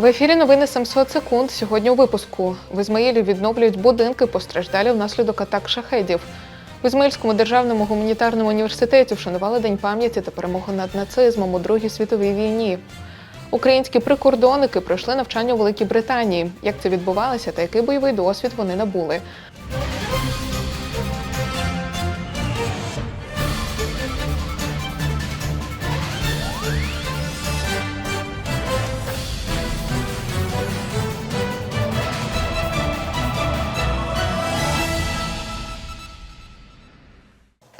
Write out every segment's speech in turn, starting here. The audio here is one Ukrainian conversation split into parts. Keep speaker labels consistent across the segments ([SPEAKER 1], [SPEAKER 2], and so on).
[SPEAKER 1] В ефірі новини 700 секунд. Сьогодні у випуску в Ізмаїлі відновлюють будинки постраждалі внаслідок атак шахедів. В Ізмаїльському державному гуманітарному університеті вшанували День пам'яті та перемогу над нацизмом у Другій світовій війні. Українські прикордонники пройшли навчання у Великій Британії. Як це відбувалося та який бойовий досвід вони набули?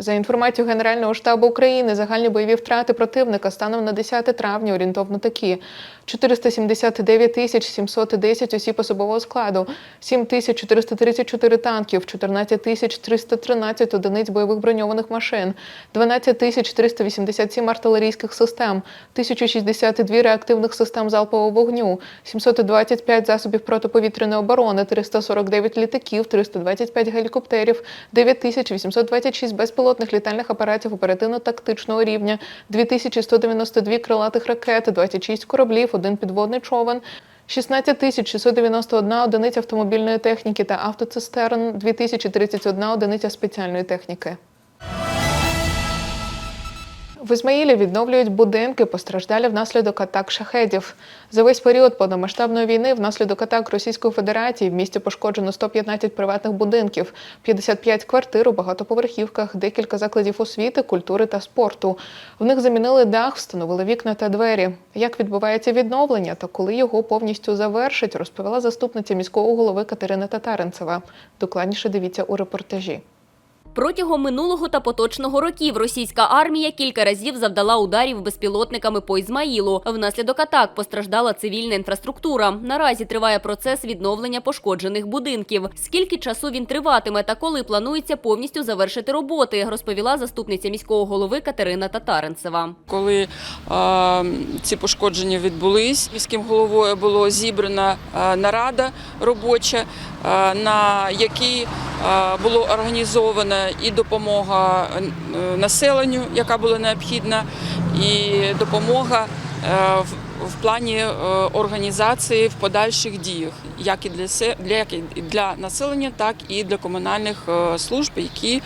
[SPEAKER 1] За інформацією Генерального штабу України, загальні бойові втрати противника станом на 10 травня орієнтовно такі: 479 тисяч 710 осіб особового складу, 7 тисяч 434 танків, 14 тисяч 313 одиниць бойових броньованих машин, 12 тисяч 387 артилерійських систем, 1062 реактивних систем залпового вогню, 725 засобів протиповітряної оборони, 349 літаків, 325 гелікоптерів, 9826 безпілотних літальних апаратів оперативно-тактичного рівня, 2192 крилатих ракет, 26 кораблів, один підводний човен. 16 тисяч 691 одиниця автомобільної техніки та автоцистерн, 2031 одиниця спеціальної техніки. В Ізмаїлі відновлюють будинки, постраждалі внаслідок атак шахедів. За весь період повномасштабної війни внаслідок атак Російської Федерації в місті пошкоджено 115 приватних будинків, 55 квартир у багатоповерхівках, декілька закладів освіти, культури та спорту. В них замінили дах, встановили вікна та двері. Як відбувається відновлення та коли його повністю завершать, розповіла заступниця міського голови Катерина Татаринцева. Докладніше дивіться у репортажі.
[SPEAKER 2] Протягом минулого та поточного років російська армія кілька разів завдала ударів безпілотниками по Ізмаїлу. Внаслідок атак постраждала цивільна інфраструктура. Наразі триває процес відновлення пошкоджених будинків. Скільки часу він триватиме та коли планується повністю завершити роботи, розповіла заступниця міського голови Катерина Татаринцева.
[SPEAKER 3] Коли е, ці пошкодження відбулись, міським головою було зібрана нарада робоча, на якій було організовано і допомога е, населенню, яка була необхідна, і допомога е, в, плані е, організації в подальших діях, як і для для, населення, так і для комунальних служб, які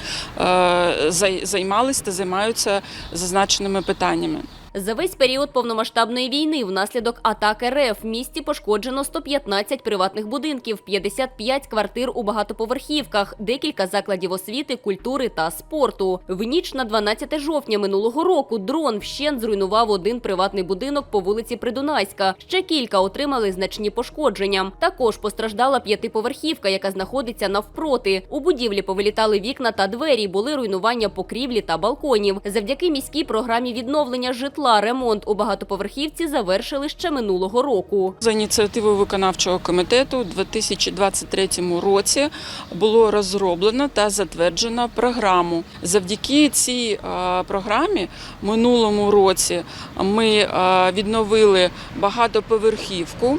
[SPEAKER 3] займалися та займаються зазначеними питаннями.
[SPEAKER 2] За весь період повномасштабної війни внаслідок атак РФ в місті пошкоджено 115 приватних будинків, 55 квартир у багатоповерхівках, декілька закладів освіти, культури та спорту. В ніч на 12 жовтня минулого року дрон вщент зруйнував один приватний будинок по вулиці Придунайська. Ще кілька отримали значні пошкодження. Також постраждала п'ятиповерхівка, яка знаходиться навпроти. У будівлі повилітали вікна та двері, були руйнування покрівлі та балконів. Завдяки міській програмі відновлення житла ремонт у багатоповерхівці завершили ще минулого року.
[SPEAKER 3] За ініціативою виконавчого комітету у 2023 році було розроблено та затверджено програму. Завдяки цій е, програмі минулому році ми е, відновили багатоповерхівку,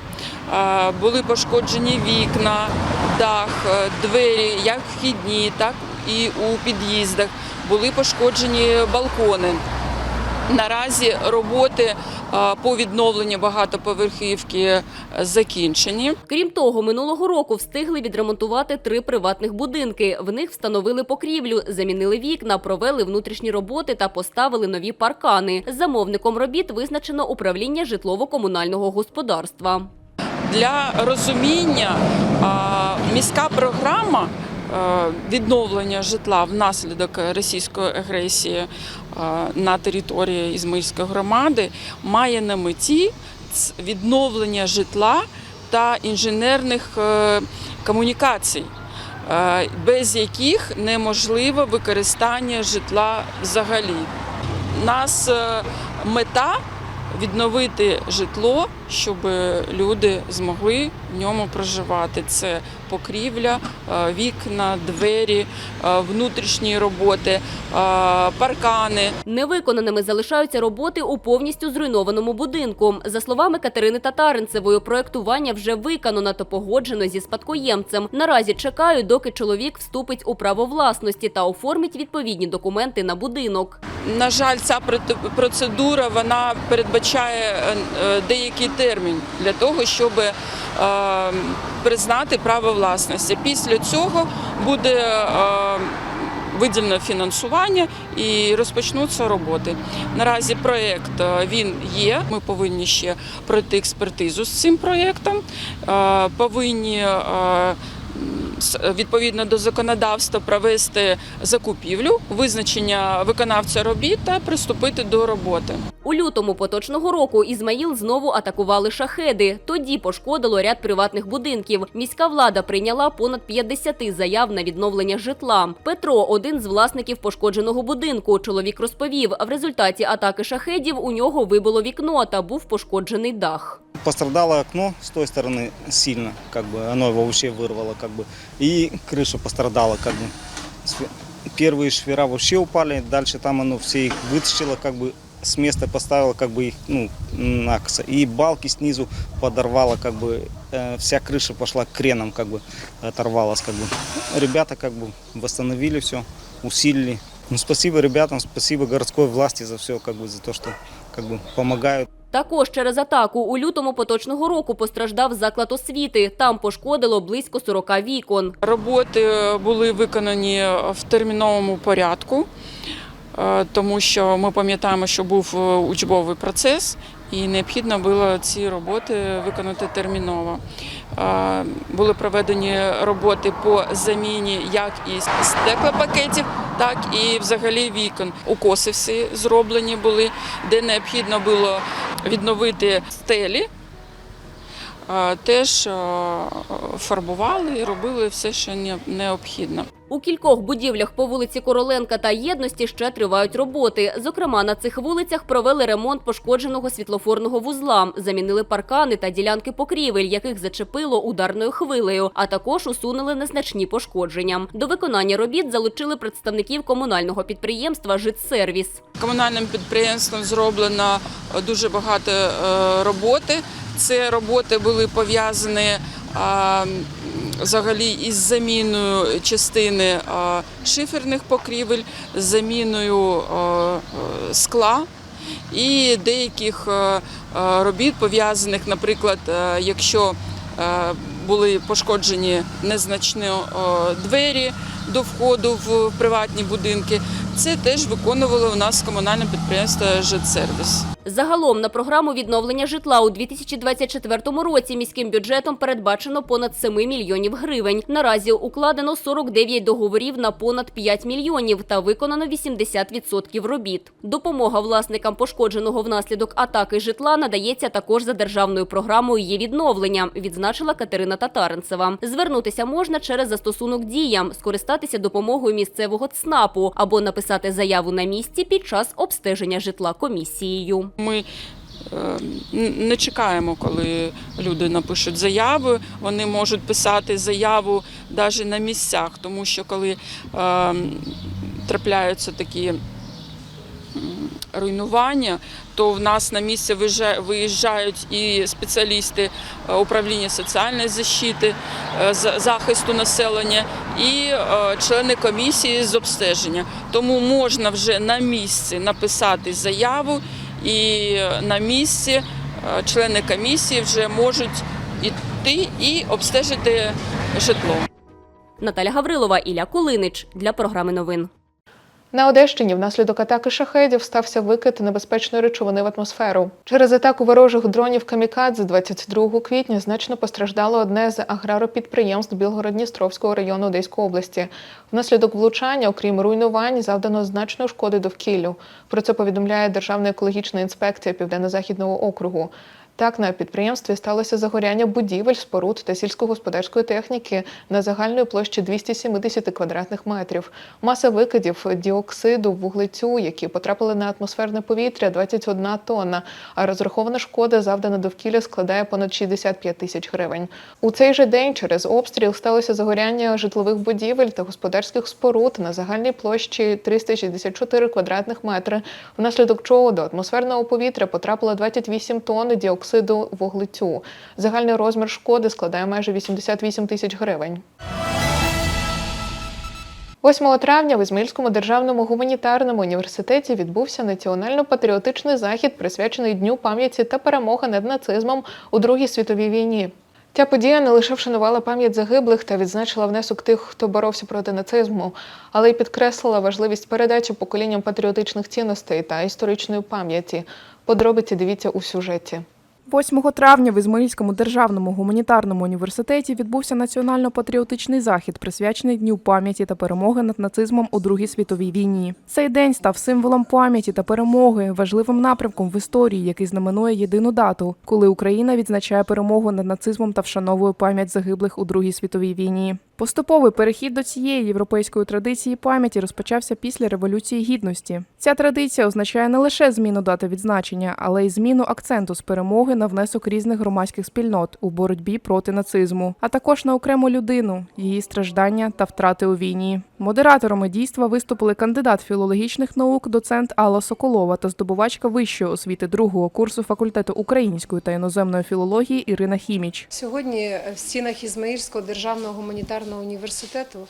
[SPEAKER 3] е, були пошкоджені вікна, дах, двері, як вхідні, так і у під'їздах. Були пошкоджені балкони. Наразі роботи е, по відновленню багатоповерхівки е, закінчені.
[SPEAKER 2] Крім того, минулого року встигли відремонтувати три приватних будинки. В них встановили покрівлю, замінили вікна, провели внутрішні роботи та поставили нові паркани. Замовником робіт визначено управління житлово-комунального господарства.
[SPEAKER 3] Для розуміння міська програма відновлення житла внаслідок російської агресії е, на території Ізмаїльської громади має на меті відновлення житла та інженерних е, комунікацій. е, Без яких неможливо використання житла взагалі. Нас е, мета відновити житло щоб люди змогли в ньому проживати. Це покрівля, е, вікна, двері, е, внутрішні роботи, е, паркани.
[SPEAKER 2] Невиконаними залишаються роботи у повністю зруйнованому будинку. За словами Катерини Татаринцевої, проектування вже виконано та погоджено зі спадкоємцем. Наразі чекають, доки чоловік вступить у право власності та оформить відповідні документи на будинок.
[SPEAKER 3] На жаль, ця процедура вона передбачає е, е, деякий термін для того, щоб е, признати право власності. Після цього буде е, виділено фінансування і розпочнуться роботи. Наразі проєкт е, він є. Ми повинні ще пройти експертизу з цим проєктом, повинні. Відповідно до законодавства провести закупівлю, визначення виконавця робіт та приступити до роботи.
[SPEAKER 2] У лютому поточного року Ізмаїл знову атакували шахеди. Тоді пошкодило ряд приватних будинків. Міська влада прийняла понад 50 заяв на відновлення житла. Петро один з власників пошкодженого будинку. Чоловік розповів, в результаті атаки шахедів у нього вибило вікно та був пошкоджений дах.
[SPEAKER 4] Пострадало окно с той стороны сильно, как бы оно его вообще вырвало, как бы, и крыша пострадала, как бы. Све- Первые швера вообще упали, дальше там оно все их вытащило, как бы с места поставило, как бы их, ну, накосо. И балки снизу подорвало, как бы э, вся крыша пошла креном, как бы оторвалась, как бы. Ребята как бы восстановили все, усилили. Ну, спасибо ребятам, спасибо городской власти за все, как бы за то, что как бы помогают.
[SPEAKER 2] Також через атаку у лютому поточного року постраждав заклад освіти. Там пошкодило близько 40 вікон.
[SPEAKER 3] Роботи були виконані в терміновому порядку, е, тому що ми пам'ятаємо, що був е, учбовий процес, і необхідно було ці роботи виконати терміново. Е, Були проведені роботи по заміні як і стеклопакетів, так і взагалі вікон. Укоси всі зроблені були, де необхідно було відновити стелі. Е, Теж е, фарбували і робили все, що необхідно.
[SPEAKER 2] У кількох будівлях по вулиці Короленка та Єдності ще тривають роботи. Зокрема, на цих вулицях провели ремонт пошкодженого світлофорного вузла, замінили паркани та ділянки покрівель, яких зачепило ударною хвилею, а також усунули незначні пошкодження. До виконання робіт залучили представників комунального підприємства «Житсервіс».
[SPEAKER 3] Комунальним підприємством зроблено дуже багато е, роботи. Це роботи були пов'язані взагалі із заміною частини шиферних покрівель, заміною е, скла і деяких е, е, робіт пов'язаних, наприклад, якщо були пошкоджені незначні е, двері до входу в приватні будинки. Це теж виконувало у нас комунальне підприємство «Житсервіс».
[SPEAKER 2] Загалом на програму відновлення житла у 2024 році міським бюджетом передбачено понад 7 мільйонів гривень. Наразі укладено 49 договорів на понад 5 мільйонів та виконано 80% робіт. Допомога власникам пошкодженого внаслідок атаки житла надається також за державною програмою «Є відновлення», відзначила Катерина Татаринцева. Звернутися можна через застосунок «Дія», скористатися допомогою місцевого ЦНАПу або написати заяву на місці під час обстеження житла комісією.
[SPEAKER 3] Ми е, не чекаємо, коли люди напишуть заяви. Вони можуть писати заяву навіть на місцях, тому що коли е, трапляються такі руйнування, то в нас на місце виїжджа- виїжджають і спеціалісти е, управління соціальної защити, е, захисту населення, і е, члени комісії з обстеження. Тому можна вже на місці написати заяву, і на місці члени комісії вже можуть іти і обстежити житло.
[SPEAKER 2] Наталя Гаврилова, Ілля Кулинич для програми новин.
[SPEAKER 1] На Одещині внаслідок атаки шахедів стався викид небезпечної речовини в атмосферу. Через атаку ворожих дронів камікадзе 22 квітня значно постраждало одне з аграропідприємств Білгород-Дністровського району Одеської області. Внаслідок влучання, окрім руйнувань, завдано значної шкоди довкіллю. Про це повідомляє Державна екологічна інспекція Південно-Західного округу. Так, на підприємстві сталося загоряння будівель, споруд та сільськогосподарської техніки на загальної площі 270 квадратних метрів. Маса викидів діоксиду вуглецю, які потрапили на атмосферне повітря, 21 тонна. А розрахована шкода завдана довкілля складає понад 65 тисяч гривень. У цей же день через обстріл сталося загоряння житлових будівель та господарських споруд на загальній площі 364 квадратних метри, внаслідок чого до атмосферного повітря потрапило 28 тонн діоксиду вуглецю. Загальний розмір шкоди складає майже 88 тисяч гривень. 8 травня в Ізмаїльському державному гуманітарному університеті відбувся національно-патріотичний захід, присвячений Дню пам'яті та перемоги над нацизмом у Другій світовій війні. Ця подія не лише вшанувала пам'ять загиблих та відзначила внесок тих, хто боровся проти нацизму, але й підкреслила важливість передачі поколінням патріотичних цінностей та історичної пам'яті. Подробиці дивіться у сюжеті.
[SPEAKER 5] 8 травня в Ізмаїльському державному гуманітарному університеті відбувся національно-патріотичний захід, присвячений Дню пам'яті та перемоги над нацизмом у Другій світовій війні. Цей день став символом пам'яті та перемоги, важливим напрямком в історії, який знаменує єдину дату, коли Україна відзначає перемогу над нацизмом та вшановує пам'ять загиблих у Другій світовій війні. Поступовий перехід до цієї європейської традиції пам'яті розпочався після Революції Гідності. Ця традиція означає не лише зміну дати відзначення, але й зміну акценту з перемоги на внесок різних громадських спільнот у боротьбі проти нацизму, а також на окрему людину, її страждання та втрати у війні. Модераторами дійства виступили кандидат філологічних наук, доцент Алла Соколова та здобувачка вищої освіти другого курсу факультету української та іноземної філології Ірина Хіміч.
[SPEAKER 6] Сьогодні в стінах Ізмаїльського державного гуманітарного університету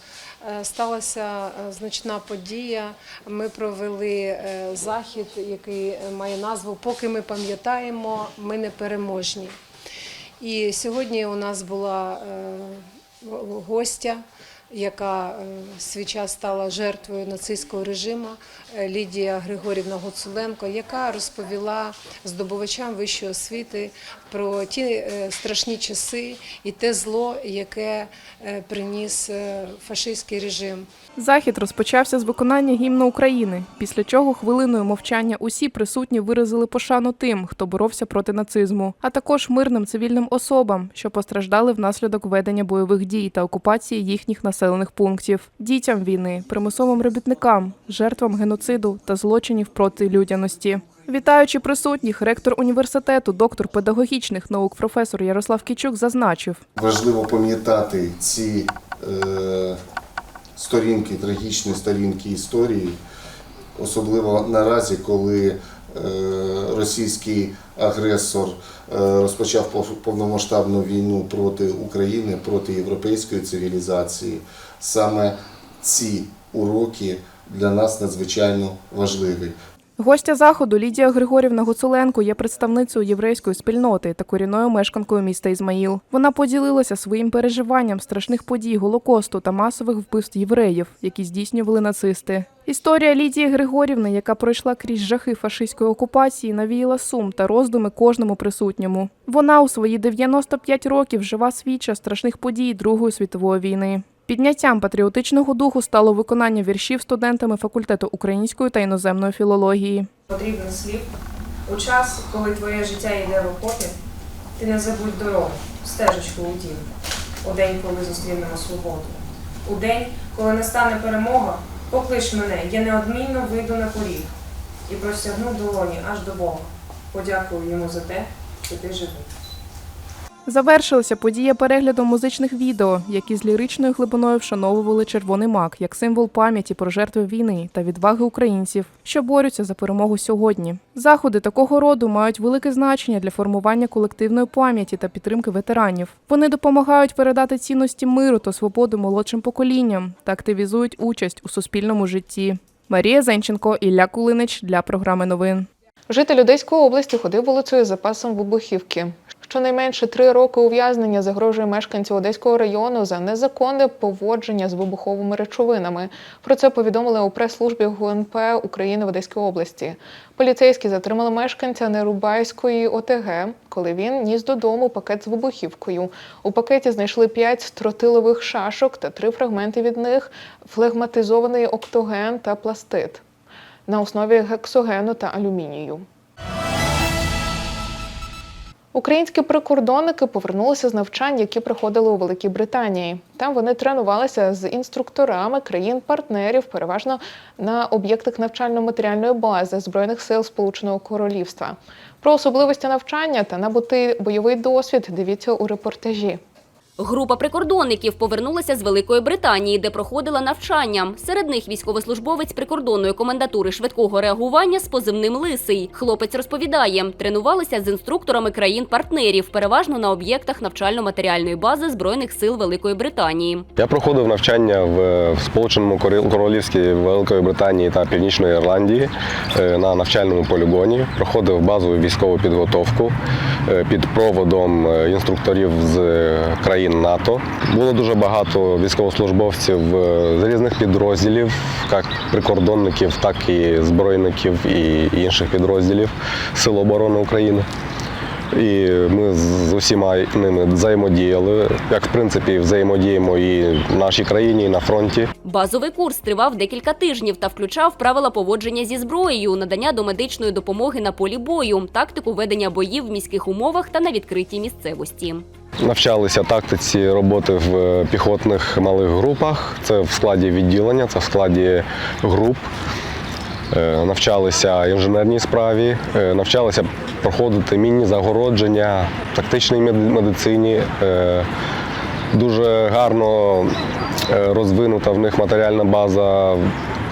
[SPEAKER 6] е, сталася е, значна подія. Ми провели е, захід, який має назву Поки ми пам'ятаємо, ми не переможні. І сьогодні у нас була гостя, яка е, свій час стала жертвою нацистського режиму е, Лідія Григорівна Гуцуленко, яка розповіла здобувачам вищої освіти про ті е, страшні часи і те зло, яке приніс фашистський режим.
[SPEAKER 5] Захід розпочався з виконання гімну України, після чого хвилиною мовчання усі присутні виразили пошану тим, хто боровся проти нацизму, а також мирним цивільним особам, що постраждали внаслідок ведення бойових дій та окупації їхніх населених пунктів, дітям війни, примусовим робітникам, жертвам геноциду та злочинів проти людяності. Вітаючи присутніх, ректор університету, доктор педагогічних наук, професор Ярослав Кічук зазначив,
[SPEAKER 7] Важливо пам'ятати ці е, сторінки, трагічні сторінки історії, особливо наразі, коли російський агресор е, розпочав пов- повномасштабну війну проти України, проти європейської цивілізації. Саме ці уроки для нас надзвичайно важливі.
[SPEAKER 5] Гостя заходу Лідія Григорівна Гуцуленко є представницею єврейської спільноти та корінною мешканкою міста Ізмаїл. Вона поділилася своїм переживанням страшних подій Голокосту та масових вбивств євреїв, які здійснювали нацисти. Історія Лідії Григорівни, яка пройшла крізь жахи фашистської окупації, навіяла сум та роздуми кожному присутньому. Вона у свої 95 років жива свідча страшних подій Другої світової війни. Підняттям патріотичного духу стало виконання віршів студентами факультету української та іноземної філології.
[SPEAKER 8] потрібен слів. У час, коли твоє життя йде в окопі, ти не забудь дорогу, стежечку у дім. У день, коли зустрінемо свободу. У день, коли настане перемога, поклич мене, я неодмінно вийду на поріг і простягну долоні аж до Бога. Подякую йому за те, що ти живий.
[SPEAKER 5] Завершилася подія переглядом музичних відео, які з ліричною глибиною вшановували червоний мак як символ пам'яті про жертви війни та відваги українців, що борються за перемогу сьогодні. Заходи такого роду мають велике значення для формування колективної пам'яті та підтримки ветеранів. Вони допомагають передати цінності миру та свободи молодшим поколінням та активізують участь у суспільному житті. Марія Зенченко, Ілля Кулинич для програми новин.
[SPEAKER 1] Житель Одеської області ходив вулицею з запасом вибухівки. Щонайменше три роки ув'язнення загрожує мешканцю Одеського району за незаконне поводження з вибуховими речовинами. Про це повідомили у прес-службі ГУНП України в Одеській області. Поліцейські затримали мешканця Нерубайської ОТГ, коли він ніс додому пакет з вибухівкою. У пакеті знайшли п'ять тротилових шашок та три фрагменти від них флегматизований октоген та пластит на основі гексогену та алюмінію. Українські прикордонники повернулися з навчань, які проходили у Великій Британії. Там вони тренувалися з інструкторами країн-партнерів, переважно на об'єктах навчально-матеріальної бази збройних сил Сполученого Королівства. Про особливості навчання та набутий бойовий досвід дивіться у репортажі.
[SPEAKER 2] Група прикордонників повернулася з Великої Британії, де проходила навчання. Серед них військовослужбовець прикордонної комендатури швидкого реагування з позивним Лисий. Хлопець розповідає, тренувалися з інструкторами країн-партнерів, переважно на об'єктах навчально-матеріальної бази збройних сил Великої Британії.
[SPEAKER 9] Я проходив навчання в Сполученому Королівстві Великої Британії та Північної Ірландії е, на навчальному полігоні. Проходив базову військову підготовку е, під проводом е, інструкторів з е, країн НАТО. Було дуже багато військовослужбовців е, з різних підрозділів, як прикордонників, так і збройників і інших підрозділів Сил оборони України. І ми з усіма ними взаємодіяли, як в принципі взаємодіємо і в нашій країні, і на фронті.
[SPEAKER 2] Базовий курс тривав декілька тижнів та включав правила поводження зі зброєю, надання домедичної допомоги на полі бою, тактику ведення боїв в міських умовах та на відкритій місцевості.
[SPEAKER 9] Навчалися тактиці роботи в е, піхотних малих групах. Це в складі відділення, це в складі груп. Е, Навчалися інженерній справі, е, навчалися проходити мінні загородження, тактичній медицині. Дуже гарно розвинута в них матеріальна база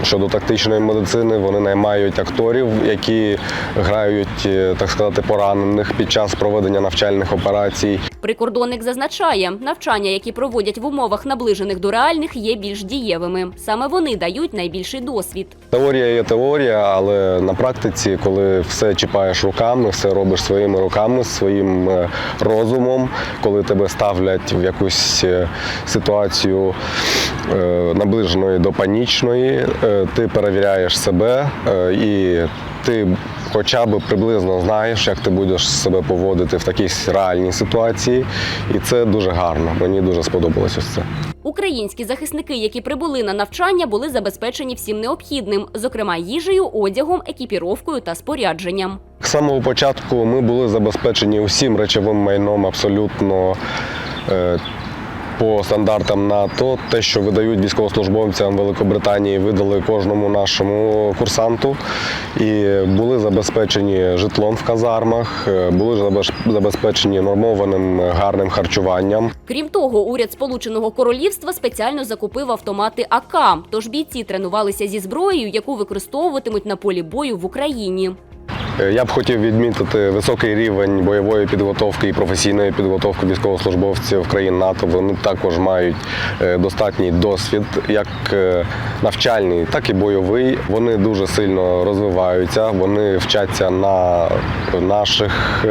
[SPEAKER 9] щодо тактичної медицини. Вони наймають акторів, які грають, е, так сказати, поранених під час проведення навчальних операцій.
[SPEAKER 2] Прикордонник зазначає, навчання, які проводять в умовах наближених до реальних, є більш дієвими. Саме вони дають найбільший досвід.
[SPEAKER 9] Теорія є теорія, але на практиці, коли все чіпаєш руками, все робиш своїми руками, своїм е, розумом, коли тебе ставлять в якусь е, ситуацію наближеної до панічної, ти перевіряєш себе е, і ти хоча б приблизно знаєш, як ти будеш себе поводити в такій реальній ситуації. І це дуже гарно. Мені дуже сподобалось ось це.
[SPEAKER 2] Українські захисники, які прибули на навчання, були забезпечені всім необхідним, зокрема їжею, одягом, екіпіровкою та спорядженням.
[SPEAKER 9] З самого початку ми були забезпечені усім речовим майном абсолютно е, по стандартам НАТО. Те, що видають військовослужбовцям Великобританії, видали кожному нашому курсанту. І були забезпечені житлом в казармах, е, були забез- забезпечені нормованим е, гарним харчуванням.
[SPEAKER 2] Крім того, уряд Сполученого Королівства спеціально закупив автомати АК, тож бійці тренувалися зі зброєю, яку використовуватимуть на полі бою в Україні.
[SPEAKER 9] Е, Я б хотів відмітити високий рівень бойової підготовки і професійної підготовки військовослужбовців країн НАТО. Вони також мають е, достатній досвід, як е, навчальний, так і бойовий. Вони дуже сильно розвиваються. Вони вчаться на наших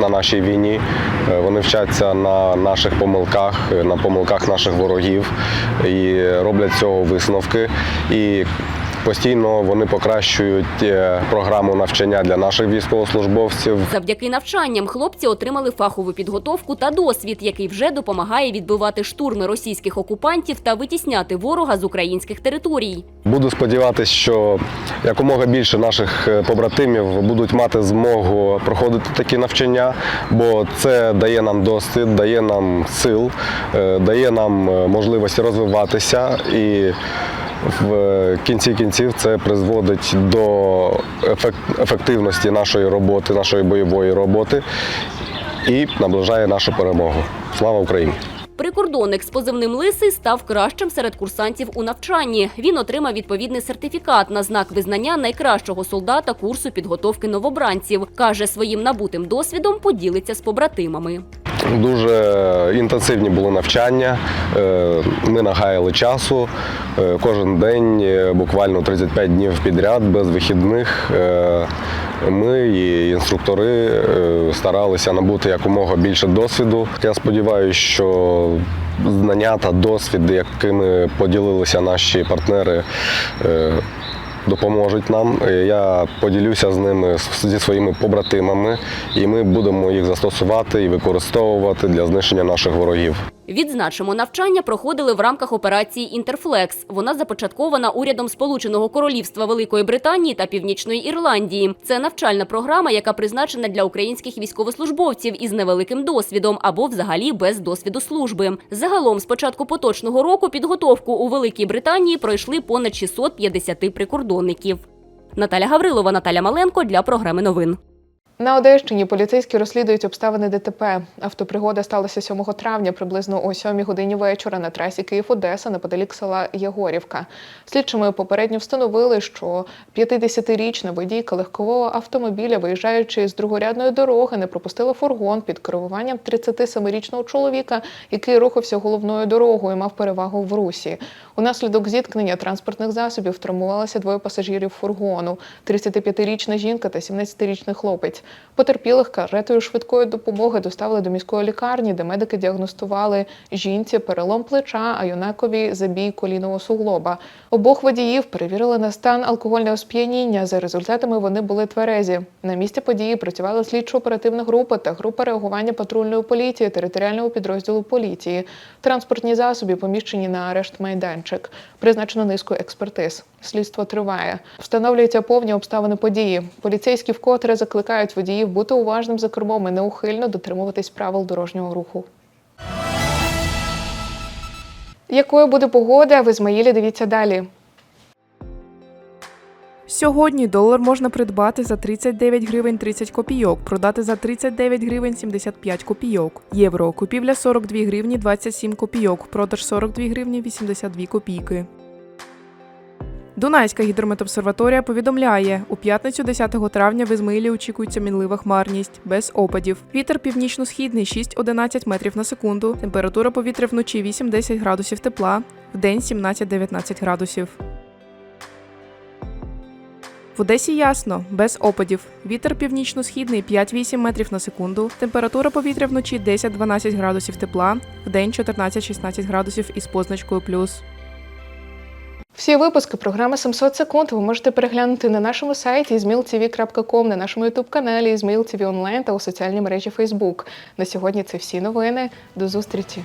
[SPEAKER 9] на нашій війні. Вони вчаться на наших помилках, на помилках наших ворогів і роблять цього висновки. І Постійно вони покращують е, програму навчання для наших військовослужбовців.
[SPEAKER 2] Завдяки навчанням хлопці отримали фахову підготовку та досвід, який вже допомагає відбивати штурми російських окупантів та витісняти ворога з українських територій.
[SPEAKER 9] Буду сподіватися, що якомога більше наших е, побратимів будуть мати змогу проходити такі навчання, бо це дає нам досвід, дає нам сил, е, дає нам можливості розвиватися і. В кінці кінців це призводить до ефективності нашої роботи, нашої бойової роботи і наближає нашу перемогу. Слава Україні!
[SPEAKER 2] Прикордонник з позивним Лисий став кращим серед курсантів у навчанні. Він отримав відповідний сертифікат на знак визнання найкращого солдата курсу підготовки новобранців. Каже, своїм набутим досвідом поділиться з побратимами.
[SPEAKER 9] Дуже інтенсивні були навчання. е, Ми нагаяли часу е, кожен день, е, буквально 35 днів підряд, без вихідних. Ми і інструктори старалися набути якомога більше досвіду. Я сподіваюся, що знання та досвід, якими поділилися наші партнери. Допоможуть нам. Е, Я поділюся з ними зі своїми побратимами, і ми будемо їх застосувати і використовувати для знищення наших ворогів.
[SPEAKER 2] Відзначимо, навчання проходили в рамках операції Інтерфлекс. Вона започаткована урядом Сполученого Королівства Великої Британії та Північної Ірландії. Це навчальна програма, яка призначена для українських військовослужбовців із невеликим досвідом або взагалі без досвіду служби. Загалом, з початку поточного року, підготовку у Великій Британії пройшли понад 650 прикордонників. Наталя Гаврилова, Наталя Маленко для програми новин.
[SPEAKER 1] На Одещині поліцейські розслідують обставини ДТП. Автопригода сталася 7 травня приблизно о 7 годині вечора на трасі Київ-Одеса неподалік села Єгорівка. Слідчими попередньо встановили, що 50-річна водійка легкового автомобіля, виїжджаючи з другорядної дороги, не пропустила фургон під керуванням 37-річного чоловіка, який рухався головною дорогою і мав перевагу в русі. Унаслідок зіткнення транспортних засобів травмувалися двоє пасажирів фургону: 35-річна жінка та 17-річний хлопець. Потерпілих каретою швидкої допомоги доставили до міської лікарні, де медики діагностували жінці перелом плеча, а юнакові забій коліного суглоба. Обох водіїв перевірили на стан алкогольного сп'яніння. За результатами вони були тверезі. На місці події працювала слідчо-оперативна група та група реагування патрульної поліції територіального підрозділу поліції. Транспортні засоби поміщені на арешт майданчик. Призначено низку експертиз. Слідство триває. Встановлюються повні обставини події. Поліцейські вкотре закликають водіїв бути уважним за кермом і неухильно дотримуватись правил дорожнього руху. Якою буде погода в Ізмаїлі? Дивіться далі.
[SPEAKER 5] Сьогодні долар можна придбати за 39 гривень 30 копійок, продати за 39 гривень 75 копійок. Євро купівля 42 гривні 27 копійок, продаж 42 гривні 82 копійки. Дунайська гідрометобсерваторія повідомляє, у п'ятницю 10 травня в Ізмаїлі очікується мінлива хмарність, без опадів. Вітер північно-східний 6-11 метрів на секунду. Температура повітря вночі 8-10 градусів тепла, вдень 17-19 градусів. В Одесі ясно, без опадів. Вітер північно-східний 5-8 метрів на секунду. Температура повітря вночі 10-12 градусів тепла, вдень 14-16 градусів із позначкою плюс.
[SPEAKER 1] Всі випуски програми 700 секунд ви можете переглянути на нашому сайті zmiltv.com, на нашому youtube каналі Zmil онлайн та у соціальній мережі Facebook. На сьогодні це всі новини. До зустрічі!